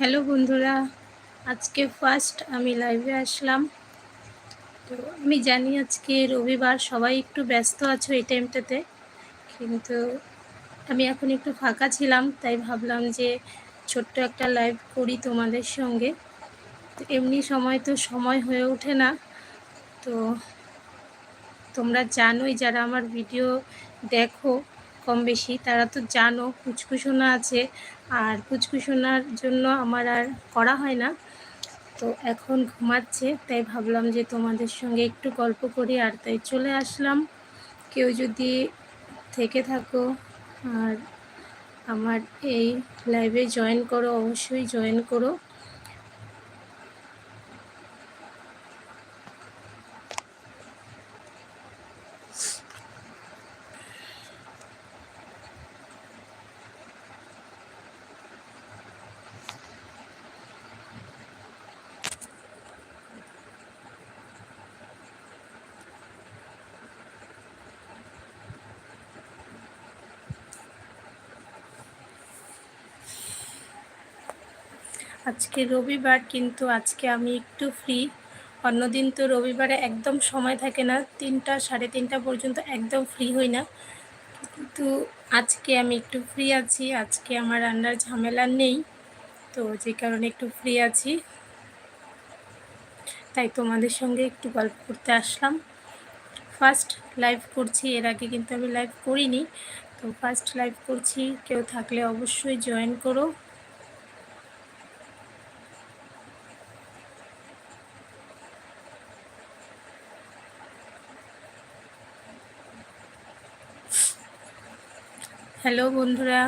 Hello বন্ধুরা, আজকে first আমি লাইভে আসলাম। তো আমি জানি আজকে রবিবার, সবাই একটু ব্যস্ত আছো এই টাইমটাতে কিন্তু আমি এখন একটু ফাঁকা ছিলাম, তাই ভাবলাম যে ছোট্ট একটা লাইভ করি তোমাদের সঙ্গে। তো এমনি সময় তো সময় হয়ে ওঠে না। তো তোমরা জানোই, যারা আমার ভিডিও দেখো কম বেশি তারা তো জানো কুচকুশোনা আছে। আর কুচকুশোনার জন্য আমার আর করা হয় না। তো এখন ঘুমাচ্ছে, তাই ভাবলাম যে তোমাদের সঙ্গে একটু গল্প করি। আর তাই চলে আসলাম। কেউ যদি থেকে থাকো আর আমার এই লাইভে জয়েন করো, অবশ্যই জয়েন করো। আজকে রবিবার, কিন্তু আজকে আমি একটু ফ্রি অন্যদিন তো রবিবারে একদম সময় থাকে না, তিনটা, সাড়ে তিনটা পর্যন্ত একদম ফ্রি হই না। কিন্তু আজকে আমি একটু ফ্রি আছি, আজকে আমার রান্নার ঝামেলা নেই, তো যে কারণে একটু ফ্রি আছি। তাই তোমাদের সঙ্গে একটু গল্প করতে আসলাম। ফার্স্ট লাইভ করছি, এর আগে কিন্তু আমি লাইভ করিনি। তো ফার্স্ট লাইভ করছি, কেউ থাকলে অবশ্যই জয়েন করো। হ্যালো বন্ধুরা।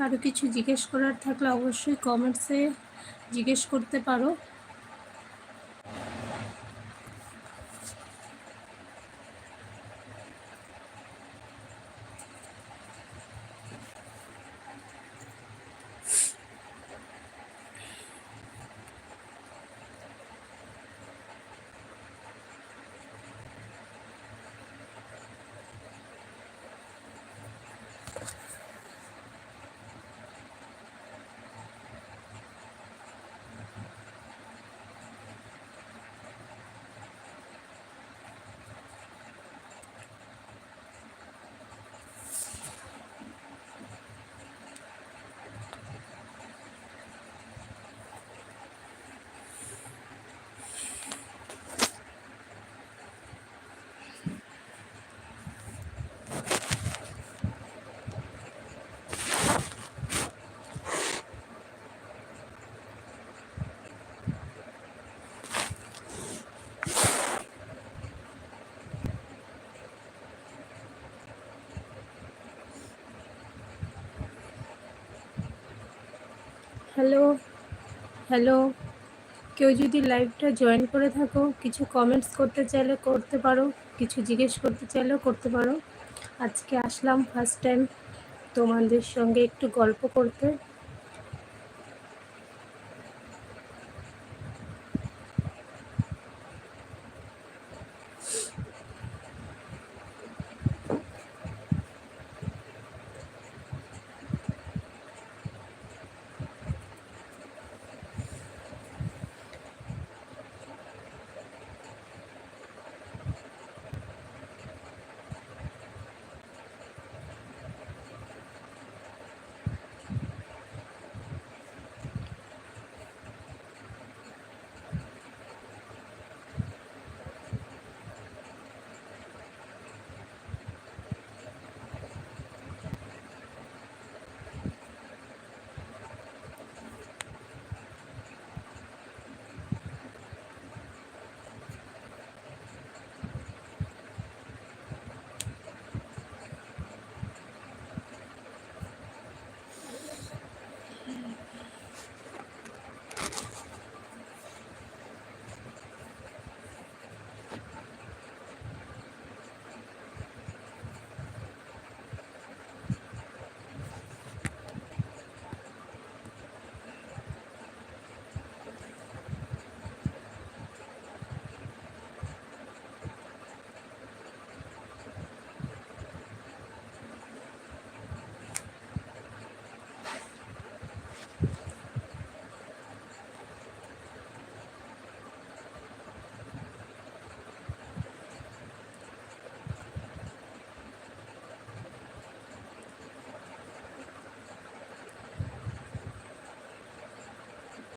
কারও কিছু জিজ্ঞেস করার থাকলে অবশ্যই কমেন্টসে জিজ্ঞেস করতে পারো। Hello hello. কেউ যদি লাইভটা জয়েন করে থাকো, কিছু কমেন্টস করতে চাইলে করতে পারো, কিছু জিজ্ঞেস করতে চাইলেও করতে পারো। আজকে আসলাম ফার্স্ট টাইম তোমাদের সঙ্গে একটু গল্প করতে।